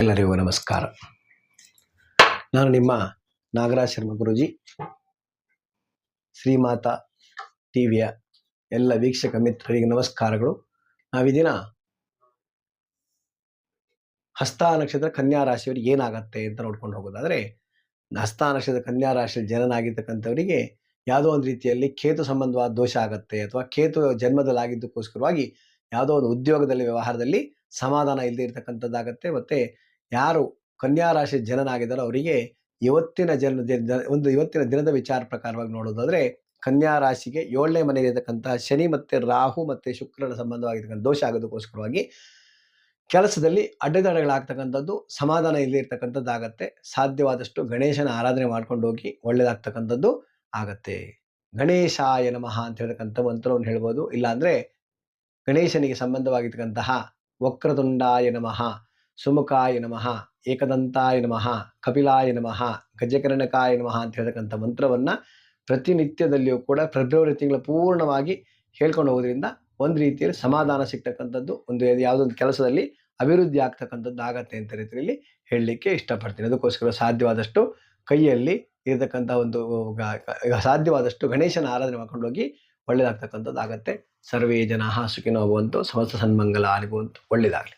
ಎಲ್ಲರಿಗೂ ನಮಸ್ಕಾರ. ನಾನು ನಿಮ್ಮ ನಾಗರಾಜ್ ಶರ್ಮ ಗುರೂಜಿ. ಶ್ರೀಮಾತ ಟಿವಿಯ ಎಲ್ಲ ವೀಕ್ಷಕ ಮಿತ್ರರಿಗೆ ನಮಸ್ಕಾರಗಳು. ನಾವಿದಿನ ಹಸ್ತ ನಕ್ಷತ್ರ ಕನ್ಯಾ ರಾಶಿಯವರಿಗೆ ಏನಾಗತ್ತೆ ಅಂತ ನೋಡ್ಕೊಂಡು ಹೋಗೋದಾದ್ರೆ, ಹಸ್ತ ನಕ್ಷತ್ರ ಕನ್ಯಾ ರಾಶಿಯಲ್ಲಿ ಜನನಾಗಿರ್ತಕ್ಕಂಥವರಿಗೆ ಯಾವುದೋ ಒಂದು ರೀತಿಯಲ್ಲಿ ಕೇತು ಸಂಬಂಧವಾದ ದೋಷ ಆಗತ್ತೆ ಅಥವಾ ಕೇತು ಜನ್ಮದಲ್ಲಿ ಆಗಿದ್ದಕ್ಕೋಸ್ಕರವಾಗಿ ಯಾವುದೋ ಒಂದು ಉದ್ಯೋಗದಲ್ಲಿ, ವ್ಯವಹಾರದಲ್ಲಿ ಸಮಾಧಾನ ಇಲ್ಲದೆ ಇರತಕ್ಕಂಥದ್ದಾಗತ್ತೆ. ಮತ್ತೆ ಯಾರು ಕನ್ಯಾ ರಾಶಿ ಜನನಾಗಿದ್ದಾರೋ ಅವರಿಗೆ ಇವತ್ತಿನ ಜನ ಒಂದು ಇವತ್ತಿನ ದಿನದ ವಿಚಾರ ಪ್ರಕಾರವಾಗಿ ನೋಡೋದಾದ್ರೆ ಕನ್ಯಾ ರಾಶಿಗೆ ಏಳನೇ ಮನೆಯಲ್ಲಿರತಕ್ಕಂತಹ ಶನಿ ಮತ್ತೆ ರಾಹು ಮತ್ತೆ ಶುಕ್ರನ ಸಂಬಂಧವಾಗಿರ್ತಕ್ಕಂಥ ದೋಷ ಆಗೋದಕ್ಕೋಸ್ಕರವಾಗಿ ಕೆಲಸದಲ್ಲಿ ಅಡ್ಡದಡೆಗಳಾಗ್ತಕ್ಕಂಥದ್ದು ಸಮಾಧಾನ ಇಲ್ಲಿರ್ತಕ್ಕಂಥದ್ದಾಗತ್ತೆ ಸಾಧ್ಯವಾದಷ್ಟು ಗಣೇಶನ ಆರಾಧನೆ ಮಾಡ್ಕೊಂಡು ಹೋಗಿ ಒಳ್ಳೇದಾಗ್ತಕ್ಕಂಥದ್ದು ಆಗತ್ತೆ. ಗಣೇಶಾಯ ನಮಃ ಅಂತ ಹೇಳ್ತಕ್ಕಂಥ ಮಂತ್ರವನ್ನು ಹೇಳ್ಬೋದು. ಇಲ್ಲಾಂದ್ರೆ ಗಣೇಶನಿಗೆ ಸಂಬಂಧವಾಗಿರ್ತಕ್ಕಂತಹ ವಕ್ರತುಂಡಾಯ ನಮಃ ಸುಮುಖಾಯ ನಮಃ, ಏಕದಂತಾಯ ನಮಃ, ಕಪಿಲಾಯ ನಮಃ, ಗಜಕರ್ಣಕಾಯ ನಮಃ ಅಂತ ಹೇಳ್ತಕ್ಕಂಥ ಮಂತ್ರವನ್ನ ಪ್ರತಿನಿತ್ಯದಲ್ಲಿಯೂ ಕೂಡ ಫೆಬ್ರವರಿ ತಿಂಗಳ ಪೂರ್ಣವಾಗಿ ಹೇಳ್ಕೊಂಡು ಹೋಗೋದ್ರಿಂದ ಒಂದು ರೀತಿಯಲ್ಲಿ ಸಮಾಧಾನ ಸಿಗ್ತಕ್ಕಂಥದ್ದು, ಒಂದು ಯಾವುದೋ ಒಂದು ಕೆಲಸದಲ್ಲಿ ಅಭಿವೃದ್ಧಿ ಆಗ್ತಕ್ಕಂಥದ್ದು ಆಗತ್ತೆ ಅಂತ ರೀತಿಯಲ್ಲಿ ಹೇಳಲಿಕ್ಕೆ ಇಷ್ಟಪಡ್ತೀನಿ. ಅದಕ್ಕೋಸ್ಕರ ಸಾಧ್ಯವಾದಷ್ಟು ಕೈಯಲ್ಲಿ ಇರತಕ್ಕಂಥ ಒಂದು ಸಾಧ್ಯವಾದಷ್ಟು ಗಣೇಶನ ಆರಾಧನೆ ಮಾಡ್ಕೊಂಡು ಹೋಗಿ ಒಳ್ಳೇದಾಗ್ತಕ್ಕಂಥದ್ದು ಆಗತ್ತೆ. ಸರ್ವೇ ಜನ ಸುಖಿನೋ ಭವಂತು, ಸಮಸ್ತ ಸನ್ಮಂಗಲ ಅನುಭವಂತು ಒಳ್ಳೇದಾಗಲಿ.